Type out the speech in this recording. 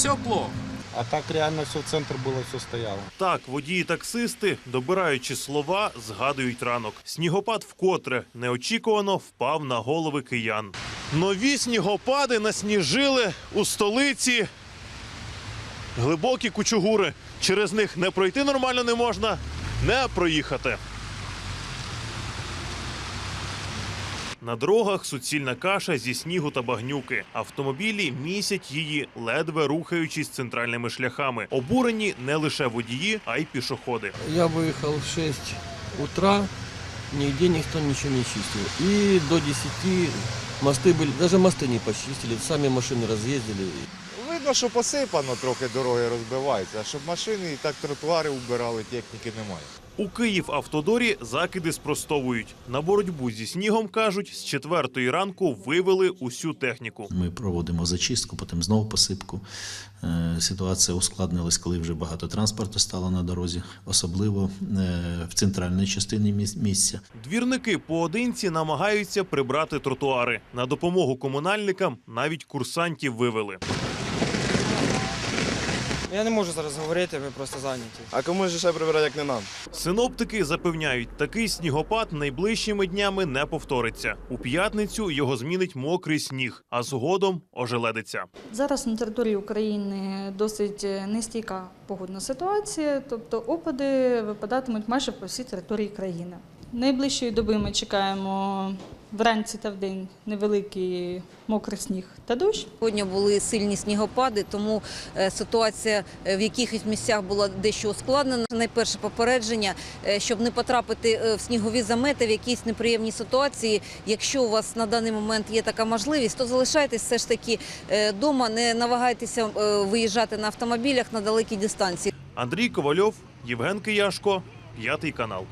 Все плохо. А так реально все, центр было, все стояло. Так, водії-таксисти, добираючи слова, згадують ранок. Снігопад вкотре неочікувано впав на голови киян. Нові снігопади насніжили у столиці. Глибокі кучугури. Через них не пройти нормально не можна, не проїхати. На дорогах суцільна каша зі снігу та багнюки. Автомобілі місять її, ледве рухаючись центральними шляхами. Обурені не лише водії, а й пішоходи. Я выехал в 6 утра, нигде никто ничего не чистил. И до 10 мосты были, даже мосты не почистили, сами машины разъездили. Видно, що посипано трохи дороги розбиваються, а щоб машини і так тротуари убирали, техніки немає. У Київ автодорі закиди спростовують. На боротьбу зі снігом кажуть, з четвертої ранку вивели усю техніку. Ми проводимо зачистку, потім знову посипку. Е, Ситуація ускладнилась, коли вже багато транспорту стало на дорозі, особливо е, в центральній частині міс- місця. Двірники поодинці намагаються прибрати тротуари. На допомогу комунальникам навіть курсантів вивели. Я не можу зараз говорити, ви просто зайняті. А кому ж ще прибирати, як не нам? Синоптики запевняють, такий снігопад найближчими днями не повториться. У п'ятницю його змінить мокрий сніг, а згодом ожеледиться. Зараз на території України досить нестійка погодна ситуація, тобто опади випадатимуть майже по всій території країни. Найближчої доби ми чекаємо вранці та вдень невеликий мокрий сніг та дощ. Сьогодні були сильні снігопади, тому е, ситуація е, в якихось місцях була дещо ускладнена. Найперше попередження, е, щоб не потрапити в снігові замети, в якісь неприємні ситуації. Якщо у вас на даний момент є така можливість, то залишайтесь все ж таки вдома, не навагайтеся виїжджати на автомобілях на далекі дистанції. Андрій Ковальов, Євген Кияшко, п'ятий канал.